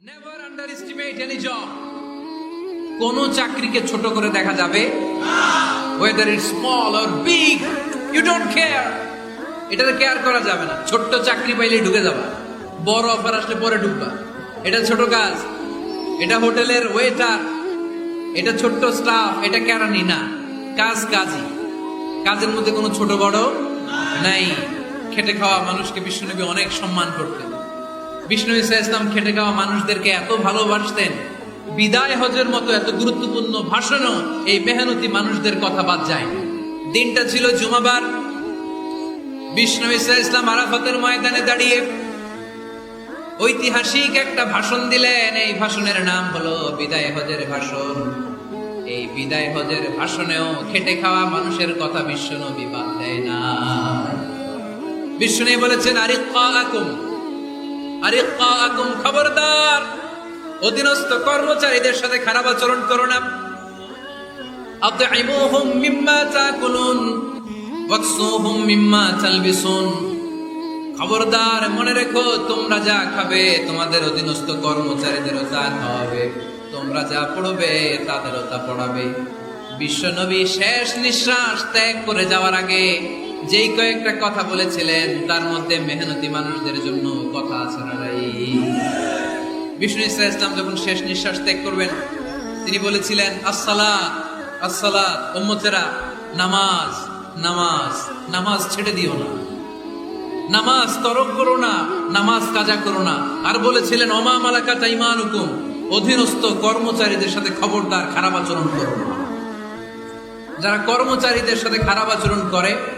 Never underestimate any job কোন চাকরিকে ছোট করে দেখা যাবে whether it small or big you don't care এটাতে কেয়ার করা যাবে না। ছোট্ট চাকরি পাইলে ঢুকে যাবা। বড় অফার আসলে পরে ঢুকবা। এটা ছোট কাজ। এটা হোটেলের ওয়েটার এটা ছোট্ট স্টাফ এটা কেরানি না। কাজ কাজই। কাজের মধ্যে কোনো ছোট বড় নাই। খেটে খাওয়া মানুষকে বিশ্বনবী অনেক সম্মান করতেন। বিষ্ণু ইসা ইসলাম খেটে খাওয়া মানুষদেরকে এত ভালোবাসতেন, বিদায় হজের মতো এত গুরুত্বপূর্ণ ভাষণও এই মেহনতি মানুষদের কথা বাদ যায় দিনটা ছিল জুমাবার। বিষ্ণু ইসা ইসলাম আরাফাতের ময়দানে দাঁড়িয়ে ঐতিহাসিক একটা ভাষণ দিলেন। এই ভাষণের নাম হলো বিদায় হজের ভাষণ। এই বিদায় হজের ভাষণেও খেটে খাওয়া মানুষের কথা বিশ্ব নবী বাদ দেয় না। বিষ্ণু বলেছেন খবরদার। অধীনস্থ কর্মচারীদের সাথে খারাপ আচরণ করো না। খবরদার, মনে রেখো, তোমরা যা খাবে, তোমাদের অধীনস্থ কর্মচারীদেরও তা খাওয়াবে। তোমরা যা পড়বে, তাদেরও তা পড়াবে। বিশ্বনবী শেষ নিঃশ্বাস ত্যাগ করে যাওয়ার আগে যেই কয়েকটা কথা বলেছিলেন, তার মধ্যে মেহনতি মানুষদের জন্য কথা আছে বিষ্ণু ইসা ইসলাম যখন শেষ নিঃশ্বাস ত্যাগ করবেন, তিনি বলেছিলেন আসসালা আসসালা উম্মতেরা, নামাজ নামাজ নামাজ ছেড়ে দিও না। নামাজ তরক করো না, নামাজ কাজা করো না। আর বলেছিলেন অমা মালাকা তাইমান হুকুম অধীনস্থ কর্মচারীদের সাথে খবরদার খারাপ আচরণ করো না। যারা কর্মচারীদের সাথে খারাপ আচরণ করে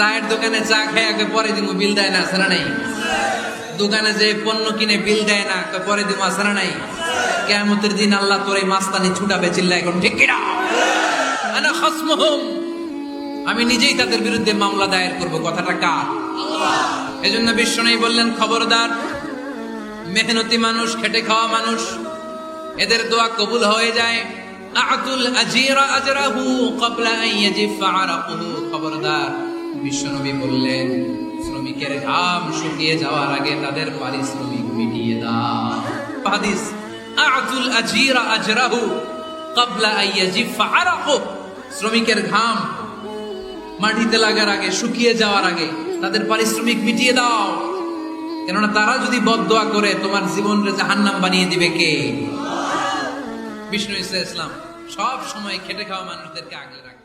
চায়ের দোকানে চা খেয়ে আগে পরে দিমু বিল দেয় না না নাই? দোকানে যে পণ্য কিনে বিল দেয় না, কয়, পরে আছে না নাই? কেয়ামতের দিন আল্লাহ তোর এই মাস্তানি ছুটাবে চিল্লা এখন ঠিক কিনা? আমি নিজেই তাদের বিরুদ্ধে মামলা দায়ের করব, কথাটা কার? এজন্য বিশ্ব নেই বললেন, খবরদার, মেহনতি মানুষ, খেটে খাওয়া মানুষ, এদের দোয়া কবুল হয়ে যায়। আতুল আজিরা আজরাহু ক্বাবলা আন আরাকুহু খবরদার। বিশ্বনবী বললেন, শ্রমিকের ঘাম শুকিয়ে যাওয়ার আগে তাদের পারিশ্রমিক মিটিয়ে দাও। শ্রমিকের ঘাম মাটিতে লাগার আগে, শুকিয়ে যাওয়ার আগে তাদের পারিশ্রমিক মিটিয়ে দাও। কেননা তারা যদি বদদোয়া করে, তোমার জীবনকে জাহান্নাম বানিয়ে দিবে কে? বিষ্ণু ইসলাম সব সময় খেটে খাওয়া মানুষদেরকে আগলে রাখে।